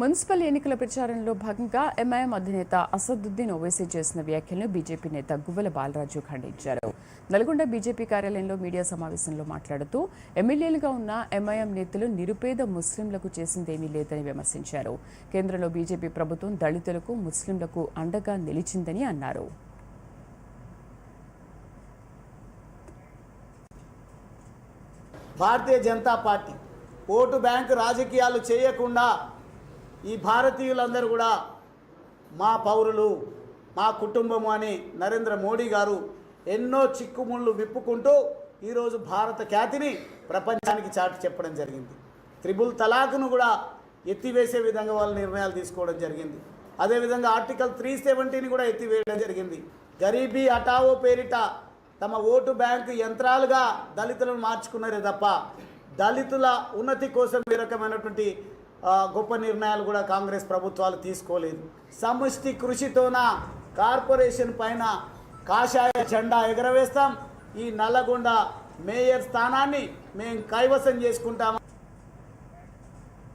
Municipal ఎన్నికల ప్రచారంలో భాగంగా ఎంఐఎం అధినేత అసదుద్దీన్ ఓవైసీ చేసిన వ్యాఖ్యలను బీజేపీ నేత గువ్వల బాలరాజు ఖండించారు. నల్గొండ బీజేపీ కార్యాలయంలో మీడియా సమావేశంలో మాట్లాడుతూ ఎమ్మెల్యేలుగా ఉన్న ఎంఐఎం నేతలు నిరుపేద ముస్లింలకు చేసిందేమీ లేదని విమర్శించారు. కేంద్రంలో బీజేపీ ప్రభుత్వం దళితులకు ముస్లింలకు అండగా నిలిచిందని అన్నారు. Bharatiya Janata Party vote bank రాజకీయాలు చేయకుండా ఈ భారతీయులందరూ కూడా మా పౌరులు మా కుటుంబము అని నరేంద్ర మోడీ గారు ఎన్నో చిక్కుముళ్ళు విప్పుకుంటూ ఈరోజు భారత ఖ్యాతిని ప్రపంచానికి చాటి చెప్పడం జరిగింది. త్రిబుల్ తలాక్ను కూడా ఎత్తివేసే విధంగా వాళ్ళు నిర్ణయాలు తీసుకోవడం జరిగింది. అదేవిధంగా ఆర్టికల్ త్రీ సెవెంటీని కూడా ఎత్తివేయడం జరిగింది. గరీబీ అటావో పేరిట తమ ఓటు బ్యాంకు యంత్రాలుగా దళితులను మార్చుకున్నారే తప్ప దళితుల ఉన్నతి కోసం ఏ రకమైనటువంటి గొప్ప నిర్ణయాలు కూడా కాంగ్రెస్ ప్రభుత్వాలు తీసుకోలేదు. సమష్టి కృషితోన కార్పొరేషన్ పైన కాషాయ జెండా ఎగరవేస్తాం. ఈ నల్లగొండ మేయర్ స్థానాన్ని మేము కైవసం చేసుకుంటాం